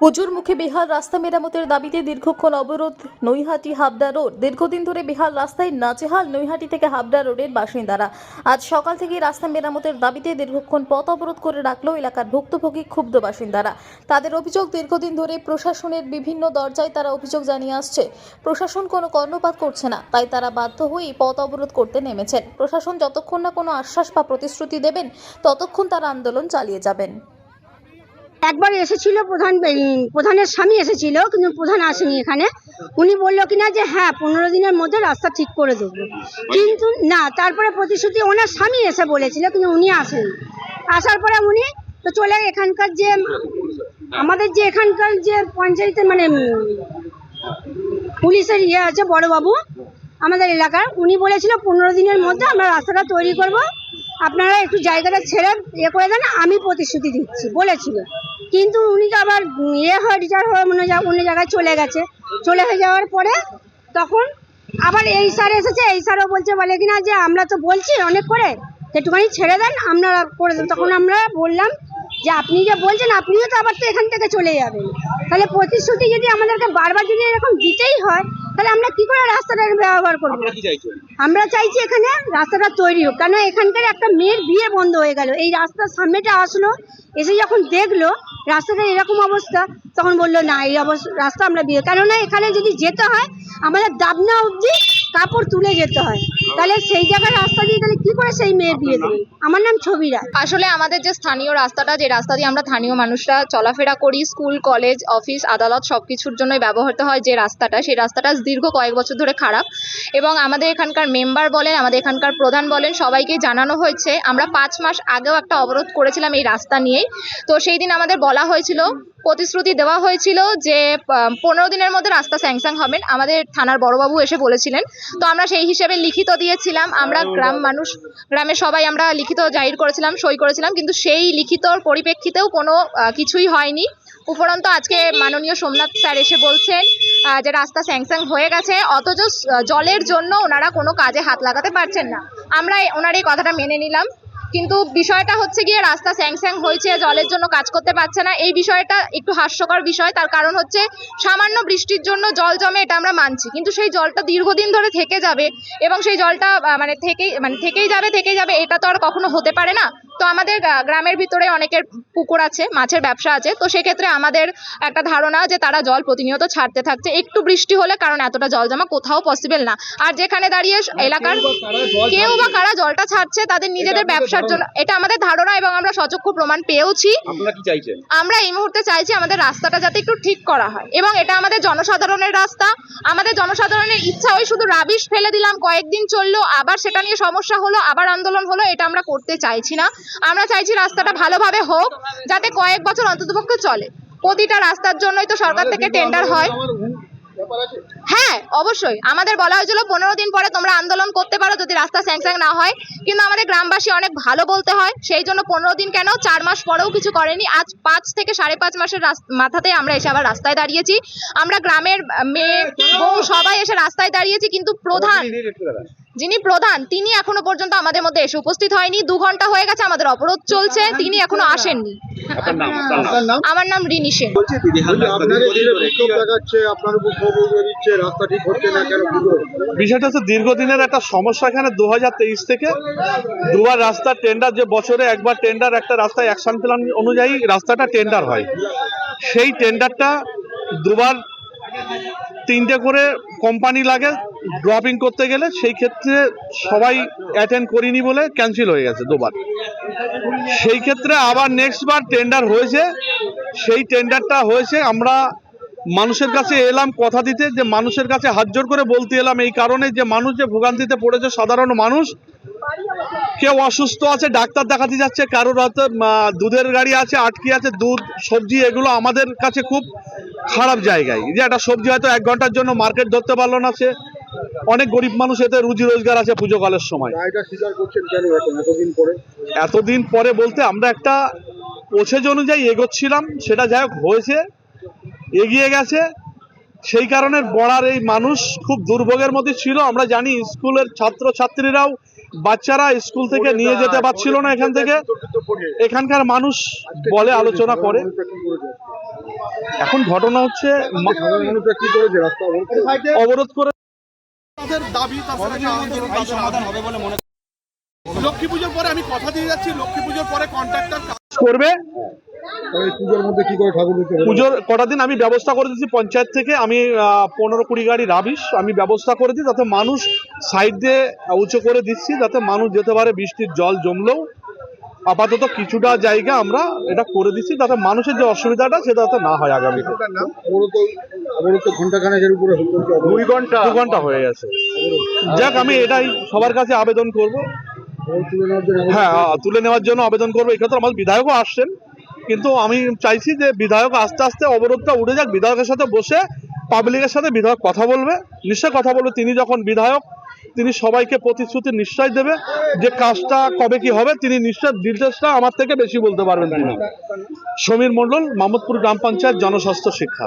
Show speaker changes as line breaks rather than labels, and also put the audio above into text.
পুজোর মুখে বেহাল রাস্তা মেরামতের দাবিতে দীর্ঘক্ষণ অবরোধ নৈহাটি হাবড়া রোড। দীর্ঘদিন ধরে বেহাল রাস্তায় নাচেহাল নৈহাটি থেকে হাবড়া রোডের বাসিন্দারা। আজ সকাল থেকেই রাস্তা মেরামতের দাবিতে দীর্ঘক্ষণ পথ অবরোধ করে রাখল এলাকার ভুক্তভোগী ক্ষুব্ধ বাসিন্দারা। তাদের অভিযোগ, দীর্ঘদিন ধরে প্রশাসনের বিভিন্ন দরজায় তারা অভিযোগ জানিয়ে আসছে। প্রশাসন কোনো কর্ণপাত করছে না, তাই তারা বাধ্য হয়েই পথ অবরোধ করতে নেমেছেন। প্রশাসন যতক্ষণ না কোনো আশ্বাস বা প্রতিশ্রুতি দেবেন, ততক্ষণ তারা আন্দোলন চালিয়ে যাবেন।
একবার এসেছিল প্রধান প্রধানের স্বামী এসেছিল, কিন্তু প্রধান আসেনি এখানে। উনি বলল কিনা যে হ্যাঁ পনেরো দিনের মধ্যে রাস্তা ঠিক করে দেবো। কিন্তু না, তারপরে প্রতিশ্রুতি ওনার স্বামী এসে বলেছিল, কিন্তু উনি আসেনি। আসার পরে উনি তো চলে এখানকার যে, আমাদের যে এখানকার যে পঞ্চায়েতের মানে পুলিশের ইয়ে আছে, বড়বাবু, আমাদের এলাকার, উনি বলেছিল পনেরো দিনের মধ্যে আমরা রাস্তাটা তৈরি করব। আপনারা একটু জায়গাটা ছেড়ে ইয়ে করে দেন, আমি প্রতিশ্রুতি দিচ্ছি, বলেছিল। কিন্তু উনি তো আবার ইয়ে হয় রিটায়ার হয়ে অন্য জায়গা- অন্য জায়গায় চলে গেছে। চলে হয়ে যাওয়ার পরে তখন আবার এই স্যার এসেছে এই স্যারও বলছে বলে কিনা যে আমরা তো বলছি অনেক করে একটুখানি ছেড়ে দেন আপনারা করে দেন তখন আমরা বললাম যে আপনি যে বলছেন আপনিও তো আবার তো এখান থেকে চলে যাবেন। তাহলে প্রতিশ্রুতি যদি আমাদেরকে বারবার যদি এরকম দিতেই হয় তাহলে আমরা কি করে রাস্তাটা ব্যবহার করব? আমরা চাইছি এখানে রাস্তাটা তৈরি হোক। কেন এখানকার একটা মেয়ের বিয়ে বন্ধ হয়ে গেল। এই রাস্তার সামনেটা আসলো এসে যখন দেখল রাস্তাটা এরকম অবস্থা, তখন বলল, না, এই অবস্থা, রাস্তা আমরা বিয়ে কেননা এখানে যদি যেতে হয়, আমাদের দাবনা অবধি কাপড় তুলে যেতে হয়। তাহলে সেই জায়গায় রাস্তা দিয়ে তাহলে কি করে সেই মেয়ের বিয়ে দেবে? আমার নাম ছবিরা।
আসলে আমাদের যে স্থানীয় রাস্তাটা যে রাস্তা দিয়ে আমরা স্থানীয় মানুষরা চলাফেরা করি স্কুল কলেজ অফিস আদালত সব কিছুর জন্যই ব্যবহৃত হয় যে রাস্তাটা সেই রাস্তাটা দীর্ঘ কয়েক বছর ধরে খারাপ। এবং আমাদের এখানকার মেম্বার বলেন আমাদের এখানকার প্রধান বলেন সবাইকে জানানো হয়েছে। আমরা পাঁচ মাস আগেও একটা অবরোধ করেছিলাম এই রাস্তা নিয়েই। তো সেই দিন আমাদের বলা হয়েছিল প্রতিশ্রুতি দেওয়া হয়েছিল যে পনেরো দিনের মধ্যে রাস্তা স্যাংশন হবেন। আমাদের থানার বড়বাবু এসে বলেছিলেন। তো আমরা সেই হিসেবে লিখিত দিয়েছিলাম আমরা গ্রাম মানুষ গ্রামে সবাই আমরা লিখিত জাহির করেছিলাম সই করেছিলাম কিন্তু সেই লিখিতর পরিপ্রেক্ষিতেও কোনো কিছুই হয়নি। উপরন্ত আজকে মাননীয় সোমনাথ স্যার এসে বলছেন যে রাস্তা স্যাংস্যাং হয়ে গেছে অথচ জলের জন্য ওনারা কোনো কাজে হাত লাগাতে পারছেন না। আমরা ওনার এই কথাটা মেনে নিলাম। কিন্তু বিষয়টা হচ্ছে গিয়ে রাস্তা স্যাংস্যাং হয়েছে, জলের জন্য কাজ করতে পারছে না। এই বিষয়টা একটু হাস্যকর বিষয়, তার কারণ হচ্ছে সামান্য বৃষ্টির জন্য জল জমে এটা আমরা মানছি। কিন্তু সেই জলটা দীর্ঘদিন ধরে থেকে যাবে এবং সেই জলটা মানে থেকেই মানে থেকেই যাবে থেকেই যাবে, এটা তো আর কখনো হতে পারে না। তো আমাদের গ্রামের ভিতরে অনেকের পুকুর আছে মাছের ব্যবসা আছে তো সেক্ষেত্রে আমাদের একটা ধারণা যে তারা জল প্রতিনিয়ত ছাড়তে থাকছে। একটু বৃষ্টি হলে কারণ এতটা জল জমা কোথাও পসিবল না। আর যেখানে দাঁড়িয়ে এলাকার কেউ বা কারা জলটা ছাড়ছে তাদের নিজেদের ব্যবসার জন্য। এটা আমাদের ধারণা এবং আমরা সচক্ষু প্রমাণ পেয়েওছি। আমরা এই মুহূর্তে চাইছি আমাদের রাস্তাটা যাতে একটু ঠিক করা হয়। এবং এটা আমাদের জনসাধারণের রাস্তা। আমাদের জনসাধারণের ইচ্ছা ওই শুধু রাবিশ ফেলে দিলাম কয়েকদিন চলল আবার সেটা নিয়ে সমস্যা হলো আবার আন্দোলন হলো এটা আমরা করতে চাইছি না। আমরা চাইছি রাস্তাটা ভালোভাবে হোক যাতে কয়েক বছর অন্ততপক্ষে চলে। প্রতিটা রাস্তার জন্যই তো সরকার থেকে টেন্ডার হয়। হ্যাঁ অবশ্যই। আমাদের বলা হয়েছিল পনেরো দিন পরে তোমরা আন্দোলন করতে পারো যদি রাস্তা স্যাংশন না হয়। কিন্তু আমাদের গ্রামবাসী অনেক ভালো বলতে হয়। সেই জন্য পনেরো দিন কেন চার মাস পরেও কিছু করেনি। আজ পাঁচ থেকে সাড়ে পাঁচ মাসের মাথাতে আমরা এসে আবার রাস্তায় দাঁড়িয়েছি। আমরা গ্রামের মেয়ে বউ সবাই এসে রাস্তায় দাঁড়িয়েছি। কিন্তু প্রধান যিনি প্রধান তিনি এখনও পর্যন্ত আমাদের মধ্যে এসে উপস্থিত হয়নি। দু ঘণ্টা হয়ে গেছে আমাদের অবরোধ চলছে তিনি এখনও আসেননি। আমার নাম রিনি সেন।
বিষয়টা হচ্ছে দীর্ঘদিনের একটা সমস্যা এখানে দু হাজার তেইশ থেকে। দুবার রাস্তার টেন্ডার যে বছরে একবার টেন্ডার একটা রাস্তায় অ্যাকশন প্ল্যান অনুযায়ী রাস্তাটা টেন্ডার হয়। সেই টেন্ডারটা দুবার তিনটে করে কোম্পানি লাগে ড্রপিং করতে গেলে সেই ক্ষেত্রে সবাই অ্যাটেন্ড করিনি বলে ক্যান্সেল হয়ে গেছে দুবার। সেই ক্ষেত্রে আবার নেক্সট বার টেন্ডার হয়েছে। সেই টেন্ডারটা হয়েছে, আমরা মানুষের কাছে এলাম কথা দিতে, যে মানুষের কাছে হাত জোর করে বলতে এলাম এই কারণে যে মানুষ যে ভোগান্তিতে পড়েছে, সাধারণ মানুষ, কেউ অসুস্থ আছে, ডাক্তার দেখাতে যাচ্ছে, কারোর হয়তো দুধের গাড়ি আছে, আটকে আছে, দুধ, সবজি, এগুলো আমাদের কাছে খুব খারাপ জায়গায়। যে একটা সবজি হয়তো এক ঘণ্টার জন্য মার্কেট ধরতে পারল না সে। অনেক গরিব মানুষ এতে রুজি রোজগার আছে পুজো কালের সময়।
এতদিন পরে?
বলতে আমরা একটা প্রসেজ অনুযায়ী এগোচ্ছিলাম সেটা যাই হোক হয়েছে এগিয়ে গেছে। সেই কারণে বড়ার এই মানুষ খুব দুর্ভোগের মধ্যে ছিল। আমরা জানি স্কুলের ছাত্র ছাত্রীরাও বাচ্চারা স্কুল থেকে নিয়ে যেতে পারছিল না এখান থেকে। এখানকার মানুষ বলে আলোচনা করে। এখন ঘটনা হচ্ছে
অবরোধ
করে
দাবি তার সাথে আন্দোলন তাদের সমাধান হবে বলে মনে লক্ষ্মী পুজোর পরে আমি কথা দিয়ে যাচ্ছি লক্ষ্মী পুজোর পরে কন্ট্রাক্টর
করবে?
পুজোর মধ্যে কি করে ঠাকুর
পুজোর কটা দিন আমি ব্যবস্থা করে দিচ্ছি পঞ্চায়েত থেকে। আমি আহ, পনেরো কুড়ি গাড়ি রাবিশ আমি ব্যবস্থা করে দিই যাতে মানুষ সাইড দিয়ে উঁচু করে দিচ্ছি যাতে মানুষ যেতে পারে বৃষ্টির জল জমলেও। আপাতত কিছুটা জায়গা আমরা এটা করে দিচ্ছি যাতে মানুষের যে অসুবিধাটা সেটা যাতে না হয়
চলছে দুই ঘণ্টা
দু ঘণ্টা হয়ে গেছে। যাক আমি এটাই সবার কাছে আবেদন করব। হ্যাঁ তুলে নেওয়ার জন্য আবেদন করব। এক্ষেত্রে আমাদের বিধায়কও আসছেন। কিন্তু আমি চাইছি যে বিধায়ক আস্তে আস্তে অবরোধটা উঠে যাক। বিধায়কের সাথে বসে পাবলিকের সাথে বিধায়ক কথা বলবে। নিশ্চয় কথা বলবে। তিনি যখন বিধায়ক তিনি সবাইকে প্রতিশ্রুতি নিশ্চয় দেবে যে কাজটা কবে কি হবে, তিনি নিশ্চয় ডিটেলসটা আমার থেকে বেশি বলতে পারবেন তিনি সমীর মণ্ডল, মামুদপুর গ্রাম পঞ্চায়েত জনস্বাস্থ্য শিক্ষা।